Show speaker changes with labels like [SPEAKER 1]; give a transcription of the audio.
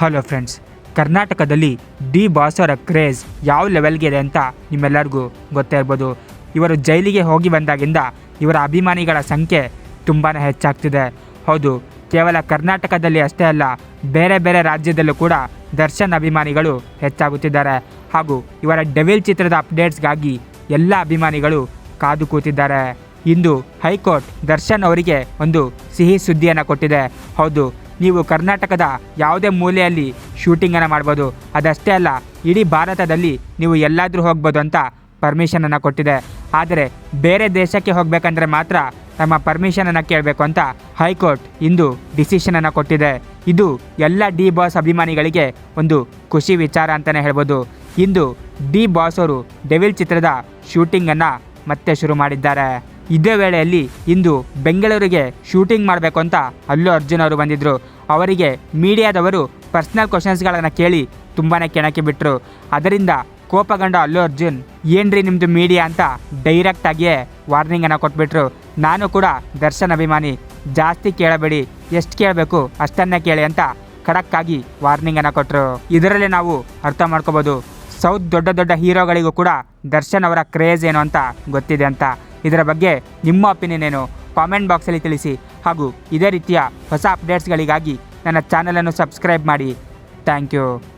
[SPEAKER 1] Hello friends ಕರ್ನಾಟಕದಲ್ಲಿ D boss ಅವರ craze ಯಾವ ಲೆವೆಲ್ಗೆ ಇದೆ ಅಂತ ನಿಮ್ಮೆಲ್ಲರಿಗೂ ಗೊತ್ತೇ ಇರ್ಬೋದು. ಇವರು ಜೈಲಿಗೆ ಹೋಗಿ ಬಂದಾಗಿಂದ ಇವರ ಅಭಿಮಾನಿಗಳ ಸಂಖ್ಯೆ ತುಂಬಾ ಹೆಚ್ಚಾಗ್ತಿದೆ. ಹೌದು, ಕೇವಲ ಕರ್ನಾಟಕದಲ್ಲಿ ಅಷ್ಟೇ ಅಲ್ಲ, ಬೇರೆ ಬೇರೆ ರಾಜ್ಯದಲ್ಲೂ ಕೂಡ ದರ್ಶನ್ ಅಭಿಮಾನಿಗಳು ಹೆಚ್ಚಾಗುತ್ತಿದ್ದಾರೆ. ಹಾಗೂ ಇವರ ಡೆವಿಲ್ ಚಿತ್ರದ ಅಪ್ಡೇಟ್ಸ್ಗಾಗಿ ಎಲ್ಲ ಅಭಿಮಾನಿಗಳು ಕಾದು ಕೂತಿದ್ದಾರೆ. ಇಂದು ಹೈಕೋರ್ಟ್ ದರ್ಶನ್ ಅವರಿಗೆ ಒಂದು ಸಿಹಿ ಸುದ್ದಿಯನ್ನು ಕೊಟ್ಟಿದೆ. ಹೌದು ನೀವು ಕರ್ನಾಟಕದ ಯಾವುದೇ ಮೂಲೆಯಲ್ಲಿ ಶೂಟಿಂಗನ್ನು ಮಾಡ್ಬೋದು. ಅದಷ್ಟೇ ಅಲ್ಲ, ಇಡೀ ಭಾರತದಲ್ಲಿ ನೀವು ಎಲ್ಲಾದರೂ ಹೋಗ್ಬೋದು ಅಂತ ಪರ್ಮಿಷನನ್ನು ಕೊಟ್ಟಿದೆ. ಆದರೆ ಬೇರೆ ದೇಶಕ್ಕೆ ಹೋಗಬೇಕಂದ್ರೆ ಮಾತ್ರ ನಮ್ಮ ಪರ್ಮಿಷನನ್ನು ಕೇಳಬೇಕು ಅಂತ ಹೈಕೋರ್ಟ್ ಇಂದು ಡಿಸಿಷನನ್ನು ಕೊಟ್ಟಿದೆ. ಇದು ಎಲ್ಲ ಡಿ ಬಾಸ್ ಅಭಿಮಾನಿಗಳಿಗೆ ಒಂದು ಖುಷಿ ವಿಚಾರ ಅಂತಲೇ ಹೇಳ್ಬೋದು. ಇಂದು ಡಿ ಬಾಸ್ ಅವರು ಡೆವಿಲ್ ಚಿತ್ರದ ಶೂಟಿಂಗನ್ನು ಮತ್ತೆ ಶುರು ಮಾಡಿದ್ದಾರೆ. ಇದೇ ವೇಳೆಯಲ್ಲಿ ಇಂದು ಬೆಂಗಳೂರಿಗೆ ಶೂಟಿಂಗ್ ಮಾಡಬೇಕು ಅಂತ ಅಲ್ಲು ಅರ್ಜುನ್ ಅವರು ಬಂದಿದ್ದರು ಅವರಿಗೆ ಮೀಡಿಯಾದವರು ಪರ್ಸ್ನಲ್ ಕ್ವಶನ್ಸ್ಗಳನ್ನು ಕೇಳಿ ತುಂಬಾ ಕೆಣಕಿ ಬಿಟ್ಟರು ಅದರಿಂದ ಕೋಪಗೊಂಡ ಅಲ್ಲು ಅರ್ಜುನ್, ಏನ್ರಿ ನಿಮ್ಮದು ಮೀಡಿಯಾ ಅಂತ ಡೈರೆಕ್ಟಾಗಿಯೇ ವಾರ್ನಿಂಗನ್ನು ಕೊಟ್ಬಿಟ್ರು. ನಾನು ಕೂಡ ದರ್ಶನ್ ಅಭಿಮಾನಿ, ಜಾಸ್ತಿ ಕೇಳಬೇಡಿ, ಎಷ್ಟು ಕೇಳಬೇಕು ಅಷ್ಟನ್ನೇ ಕೇಳಿ ಅಂತ ಖಡಕ್ಕಾಗಿ ವಾರ್ನಿಂಗನ್ನು ಕೊಟ್ಟರು ಇದರಲ್ಲಿ ನಾವು ಅರ್ಥ ಮಾಡ್ಕೋಬೋದು. ಸೌತ್ ದೊಡ್ಡ ದೊಡ್ಡ ಹೀರೋಗಳಿಗೂ ಕೂಡ ದರ್ಶನ್ ಅವರ ಕ್ರೇಜ್ ಏನು ಅಂತ ಗೊತ್ತಿದೆ ಅಂತ. ಇದರ ಬಗ್ಗೆ ನಿಮ್ಮ ಒಪಿನಿಯನ್ ಏನು? ಕಾಮೆಂಟ್ ಬಾಕ್ಸಲ್ಲಿ ತಿಳಿಸಿ. ಹಾಗೂ ಇದೇ ರೀತಿಯ ಹೊಸ ಅಪ್ಡೇಟ್ಸ್ಗಳಿಗಾಗಿ ನನ್ನ ಚಾನಲನ್ನು ಸಬ್ಸ್ಕ್ರೈಬ್ ಮಾಡಿ. Thank you